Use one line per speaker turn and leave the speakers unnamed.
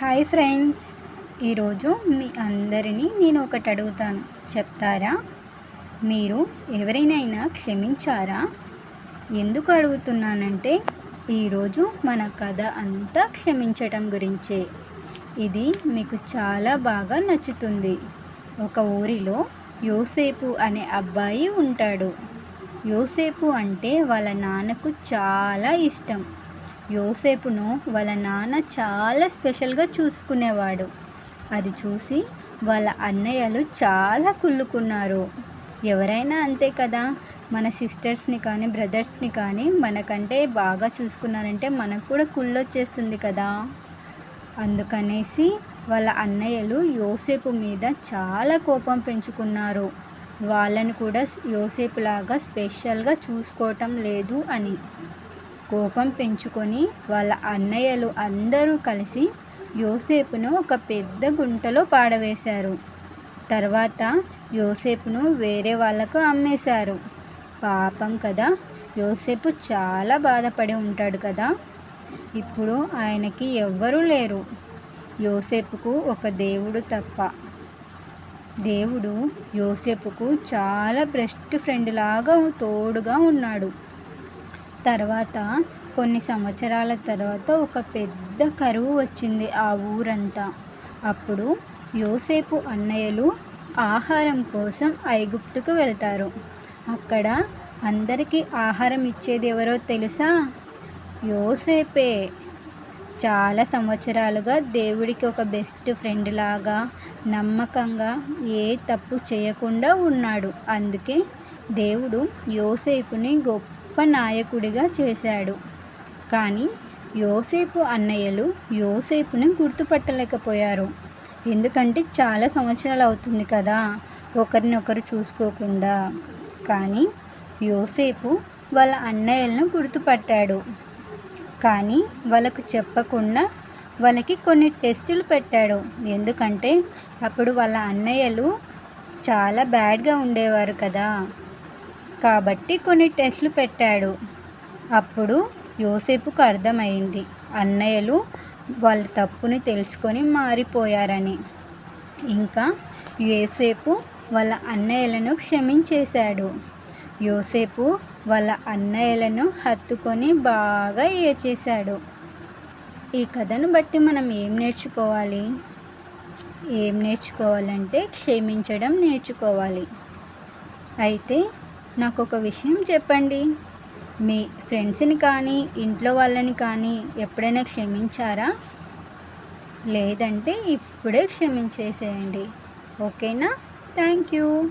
Hi friends. ఈరోజు మీ అందరినీ నేను ఒకటి అడుగుతాను. చెప్తారా? మీరు ఎవరినైనా క్షమించారా? ఎందుకు అడుగుతున్నానంటే ఈరోజు మన కథ అంతా క్షమించటం గురించే. ఇది మీకు చాలా బాగా నచ్చుతుంది. ఒక ఊరిలో యోసేపు అనే అబ్బాయి ఉంటాడు. యోసేపు అంటే వాళ్ళ నాన్నకు చాలా ఇష్టం. యోసేపును వాళ్ళ నాన్న చాలా స్పెషల్గా చూసుకునేవాడు. అది చూసి వాళ్ళ అన్నయ్యలు చాలా కుళ్ళుకున్నారు. ఎవరైనా అంతే కదా మన సిస్టర్స్ని కానీ బ్రదర్స్ని కానీ మనకంటే బాగా చూసుకున్నారంటే మనకు కూడా కుళ్ళొచ్చేస్తుంది కదా. అందుకనేసి వాళ్ళ అన్నయ్యలు యోసేపు మీద చాలా కోపం పెంచుకున్నారు. వాళ్ళని కూడా యోసేపులాగా స్పెషల్గా చూసుకోవటం లేదు అని. కోపం పెంచుకొని వాళ్ళ అన్నయ్యలు అందరూ కలిసి యోసేపును ఒక పెద్ద గుంటలో పాడవేశారు. తర్వాత యోసేపును వేరే వాళ్ళకు అమ్మేశారు. పాపం కదా యోసేపు చాలా బాధపడి ఉంటాడు కదా. ఇప్పుడు ఆయనకి ఎవ్వరూ లేరు. యోసేపుకు ఒక దేవుడు తప్ప. దేవుడు యోసేపుకు చాలా బెస్ట్ ఫ్రెండ్ లాగా తోడుగా ఉన్నాడు. తర్వాత కొన్ని సంవత్సరాల తర్వాత ఒక పెద్ద కరువు వచ్చింది ఆ ఊరంతా. అప్పుడు యోసేపు అన్నయ్యలు ఆహారం కోసం ఐగుప్తుకు వెళ్తారు. అక్కడ అందరికీ ఆహారం ఇచ్చేది ఎవరో తెలుసా? యోసేపే. చాలా సంవత్సరాలుగా దేవుడికి ఒక బెస్ట్ ఫ్రెండ్ లాగా నమ్మకంగా ఏ తప్పు చేయకుండా ఉన్నాడు. అందుకే దేవుడు యోసేపుని గొప్ప గొప్ప నాయకుడిగా చేశాడు. కానీ యోసేపు అన్నయ్యలు యోసేపుని గుర్తుపట్టలేకపోయారు. ఎందుకంటే చాలా సంవత్సరాలు అవుతుంది కదా ఒకరినొకరు చూసుకోకుండా. కానీ యోసేపు వాళ్ళ అన్నయ్యలను గుర్తుపట్టాడు. కానీ వాళ్ళకు చెప్పకుండా వాళ్ళకి కొన్ని టెస్టులు పెట్టాడు. ఎందుకంటే అప్పుడు వాళ్ళ అన్నయ్యలు చాలా బ్యాడ్గా ఉండేవారు కదా. కాబట్టి కొన్ని టెస్టులు పెట్టాడు. అప్పుడు యోసేపుకు అర్థమైంది. అన్నయ్యలు వాళ్ళ తప్పుని తెలుసుకొని మారిపోయారని. ఇంకా యోసేపు వాళ్ళ అన్నయ్యలను క్షమించేశాడు. యోసేపు వాళ్ళ అన్నయ్యలను హత్తుకొని బాగా ఏడ్చేశాడు. ఈ కథను బట్టి మనం ఏం నేర్చుకోవాలి? ఏం నేర్చుకోవాలంటే క్షమించడం నేర్చుకోవాలి. అయితే నాకు ఒక విషయం చెప్పండి. మీ ఫ్రెండ్స్ని కానీ ఇంట్లో వాళ్ళని కానీ ఎప్పుడైనా క్షమించారా? లేదంటే ఇప్పుడే క్షమించేసేయండి. ఓకేనా? Thank you.